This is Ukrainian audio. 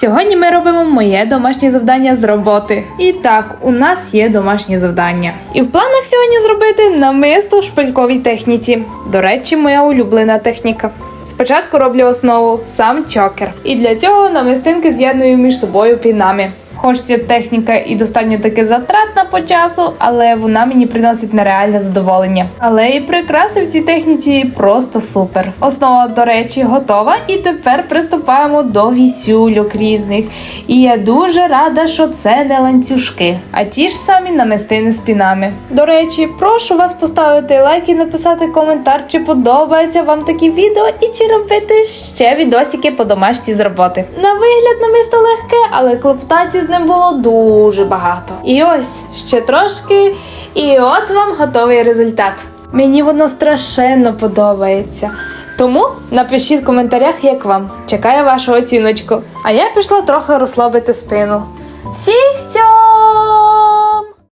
Сьогодні ми робимо моє домашнє завдання з роботи. І так, у нас є домашнє завдання. І в планах сьогодні зробити намисто в шпильковій техніці. До речі, моя улюблена техніка. Спочатку роблю основу сам чокер. І для цього намистинки з'єдную між собою пінами. Хоч ця техніка і достатньо таки затратна по часу, але вона мені приносить нереальне задоволення. Але і прикраси в цій техніці просто супер. Основа, до речі, готова, і тепер приступаємо до вісюльок різних. І я дуже рада, що це не ланцюжки, а ті ж самі намистини з пінами. До речі, прошу вас поставити лайк і написати коментар, чи подобається вам такі відео, і чи робити ще відосики по домашці з роботи. На вигляд намисто легке, але клопотації з ним було дуже багато. І ось ще трошки, і от вам готовий результат. Мені воно страшенно подобається. Тому напишіть в коментарях, як вам. Чекаю вашу оціночку. А я пішла трохи розслабити спину. Всіх цього!